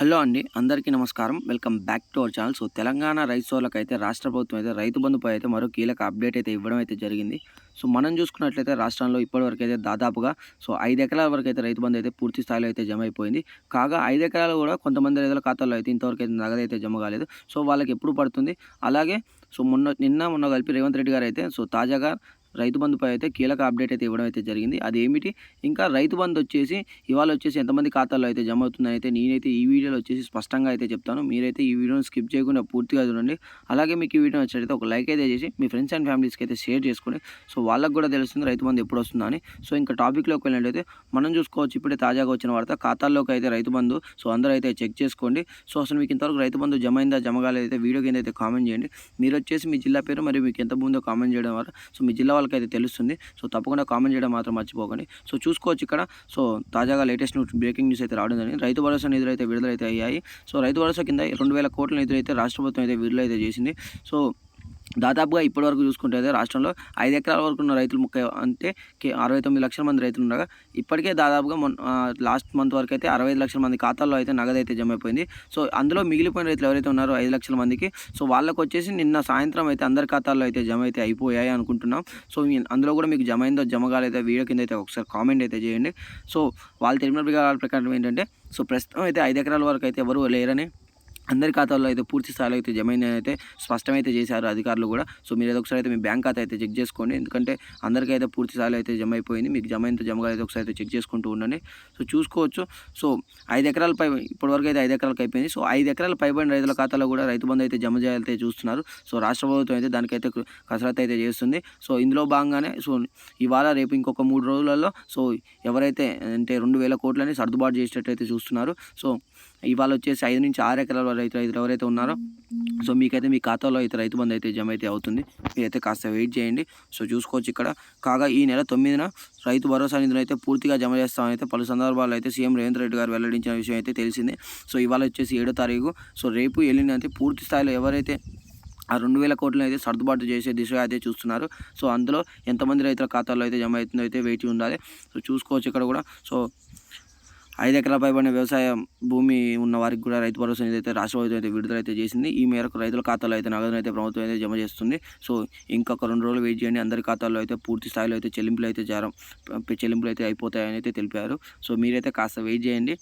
Hello అండి అందరికీ నమస్కారం. Welcome back to our channel. So Telangana రైతు అయితే రాష్ట్ర ప్రభుత్వం అయితే రైతు బంధుపై అయితే మరో కీలక అప్డేట్ అయితే ఇవ్వడం అయితే జరిగింది. సో మనం చూసుకున్నట్లయితే రాష్ట్రంలో ఇప్పటివరకు అయితే దాదాపుగా సో ఐదు ఎకరాల వరకు అయితే రైతు బంధు అయితే పూర్తి స్థాయిలో అయితే జమ అయిపోయింది. కాగా ఐదు ఎకరాలు కూడా కొంతమంది రైతుల ఖాతాల్లో అయితే ఇంతవరకు అయితే నగదు అయితే జమ కాలేదు. సో వాళ్ళకి ఎప్పుడు పడుతుంది? అలాగే సో మొన్న నిన్న మొన్న కలిపి రేవంత్ రెడ్డి గారు అయితే సో తాజాగా రైతు బంధుపై అయితే కీలక అప్డేట్ అయితే ఇవ్వడం అయితే జరిగింది. అది ఏమిటి ఇంకా రైతు బంధు వచ్చేసి ఇవాళ వచ్చేసి ఎంతమంది ఖాతాల్లో అయితే జమ అవుతుందని అయితే నేనైతే ఈ వీడియోలో వచ్చేసి స్పష్టంగా అయితే చెప్తాను. మీరైతే ఈ వీడియోని స్కిప్ చేయకుండా పూర్తిగా చూడండి. అలాగే మీకు ఈ వీడియో నచ్చినట్లయితే ఒక లైక్ అయితే చేసి మీ ఫ్రెండ్స్ అండ్ ఫ్యామిలీస్కి అయితే షేర్ చేసుకొని సో వాళ్ళకి కూడా తెలుస్తుంది రైతు బంధు ఎప్పుడు వస్తుందా అని. సో ఇంకా టాపిక్లోకి వెళ్ళినట్లయితే మనం చూసుకోవచ్చు ఇప్పుడే తాజాగా వచ్చిన వార్త ఖాతాల్లోకి అయితే రైతు బంధు సో అందరూ అయితే చెక్ చేసుకోండి. సో అసలు మీకు ఇంతవరకు రైతు బంధు జమ అయిందా జమ కాలేదైతే వీడియో కింద అయితే కామెంట్ చేయండి. మీరు వచ్చేసి మీ జిల్లా పేరు మరియు మీకు ఎంత ముందో కామెంట్ చేయడం ద్వారా సో మీ జిల్లా వాళ్ళకి అయితే తెలుస్తుంది. సో తప్పకుండా కామెంట్ చేయడం మాత్రం మర్చిపోకండి. సో చూసుకోవచ్చు ఇక్కడ. సో తాజాగా లేటెస్ట్ న్యూస్ బ్రేకింగ్ న్యూస్ అయితే రావడం జరిగింది. రైతు భరోసా నిధులు అయితే విడుదలైతే అయ్యాయి. సో రైతు భరోసా కింద రెండు వేల కోట్ల నిధులు అయితే రాష్ట్ర ప్రభుత్వం అయితే విడుదలైతే చేసింది. సో దాదాపుగా ఇప్పటివరకు చూసుకుంటే అయితే రాష్ట్రంలో ఐదు ఎకరాల వరకు ఉన్న రైతులు ముఖ్య అంటే అరవై తొమ్మిది లక్షల మంది రైతులు ఉండగా ఇప్పటికే దాదాపుగా మొన్న లాస్ట్ మంత్ వరకు అయితే అరవై ఐదు లక్షల మంది ఖాతాల్లో అయితే నగదు అయితే జమ అయిపోయింది సో అందులో మిగిలిపోయిన రైతులు ఎవరైతే ఉన్నారో ఐదు లక్షల మందికి సో వాళ్ళకి వచ్చేసి నిన్న సాయంత్రం అయితే అందరి ఖాతాల్లో అయితే జమ అయితే అయిపోయాయి అనుకుంటున్నాం. సో అందులో కూడా మీకు జమ అయిందో జమ కాలేదో వీడియో కింద అయితే ఒకసారి కామెంట్ అయితే చేయండి. సో వాళ్ళు తెలిపిన ప్రకారాల ప్రకారం ఏంటంటే సో ప్రస్తుతం అయితే ఐదు ఎకరాల వరకు అయితే ఎవరు లేరని అందరి ఖాతాల్లో అయితే పూర్తి స్థాయిలో అయితే జమ అయితే స్పష్టమైతే చేశారు అధికారులు కూడా. సో మీరు ఏదో ఒకసారి అయితే మీ బ్యాంక్ ఖాతా అయితే చెక్ చేసుకోండి. ఎందుకంటే అందరికీ అయితే పూర్తి స్థాయిలో అయితే జమ అయిపోయింది మీకు జమ అయితే జమ అయితే ఒకసారి అయితే చెక్ చేసుకుంటూ ఉండండి. సో చూసుకోవచ్చు. సో ఐదు ఎకరాల పై ఇప్పటివరకు అయితే ఐదు ఎకరాలకు అయిపోయింది. సో ఐదు ఎకరాల పైబడిన రైతుల ఖాతాలో కూడా రైతు బంధు అయితే జమ చేయాలైతే చూస్తున్నారు. సో రాష్ట్ర ప్రభుత్వం అయితే దానికైతే కు- కసరత్తు అయితే చేస్తుంది. సో ఇందులో భాగంగానే సో ఇవాళ రేపు ఇంకొక మూడు రోజులలో సో ఎవరైతే అంటే రెండు వేల కోట్లని సర్దుబాటు చేసేటట్టు అయితే చూస్తున్నారు. సో ఇవాళ వచ్చేసి ఐదు నుంచి ఆరు ఎకరాల రైతు రైతులు ఎవరైతే ఉన్నారో సో మీకైతే మీ ఖాతాలో అయితే రైతు బంధు అయితే జమ అయితే అవుతుంది. మీరైతే కాస్త వెయిట్ చేయండి. సో చూసుకోవచ్చు ఇక్కడ. కాగా ఈ నెల తొమ్మిదిన రైతు భరోసా నిధులు అయితే పూర్తిగా జమ చేస్తామని అయితే పలు సందర్భాల్లో అయితే సీఎం రేవంత్ రెడ్డి గారు వెల్లడించిన విషయం అయితే తెలిసిందే. సో ఇవాళ వచ్చేసి ఏడో తారీఖు. సో రేపు ఎల్లుండి అయితే పూర్తి స్థాయిలో ఎవరైతే ఆ రెండు వేల కోట్లను అయితే సర్దుబాటు చేసే దిశగా అయితే చూస్తున్నారు. సో అందులో ఎంతమంది రైతుల ఖాతాల్లో అయితే జమ అవుతుందో అయితే వేచి ఉండాలి. సో చూసుకోవచ్చు ఇక్కడ కూడా. సో ఐదు ఎకరాల పైబడిన వ్యవసాయ భూమి ఉన్న వారికి కూడా రైతు భరోసా నిధి అయితే రాష్ట్ర ప్రభుత్వం అయితే విడుదల అయితే చేసింది. ఈ మేరకు రైతుల ఖాతాలో అయితే నగదును అయితే ప్రభుత్వం అయితే జమ చేస్తుంది. సో ఇంకొక రెండు రోజులు వెయిట్ చేయండి. అందరి ఖాతాల్లో అయితే పూర్తి స్థాయిలో అయితే చెల్లింపులు అయితే జారం చెల్లింపులు అయితే అయిపోతాయని అయితే తెలిపారు. సో మీరైతే కాస్త వెయిట్ చేయండి.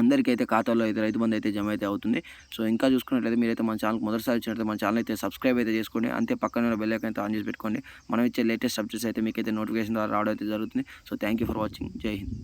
అందరికైతే ఖాతాలో అయితే రైతు బంధు అయితే జమ అయితే అవుతుంది. సో ఇంకా చూసుకున్నట్లయితే మీరైతే మన ఛానల్ మొదటిసారి వచ్చినట్లయితే మన ఛానల్ అయితే సబ్స్క్రైబ్ అయితే చేసుకోండి. అంతే పక్కన బెల్ అయితే ఆన్ చేసి పెట్టుకోండి. మనం ఇచ్చే లేటెస్ట్ అప్డేట్స్ అయితే మీకైతే నోటిఫికేషన్ ద్వారా రావడం అయితే జరుగుతుంది. So thank you for watching. Jai Hind.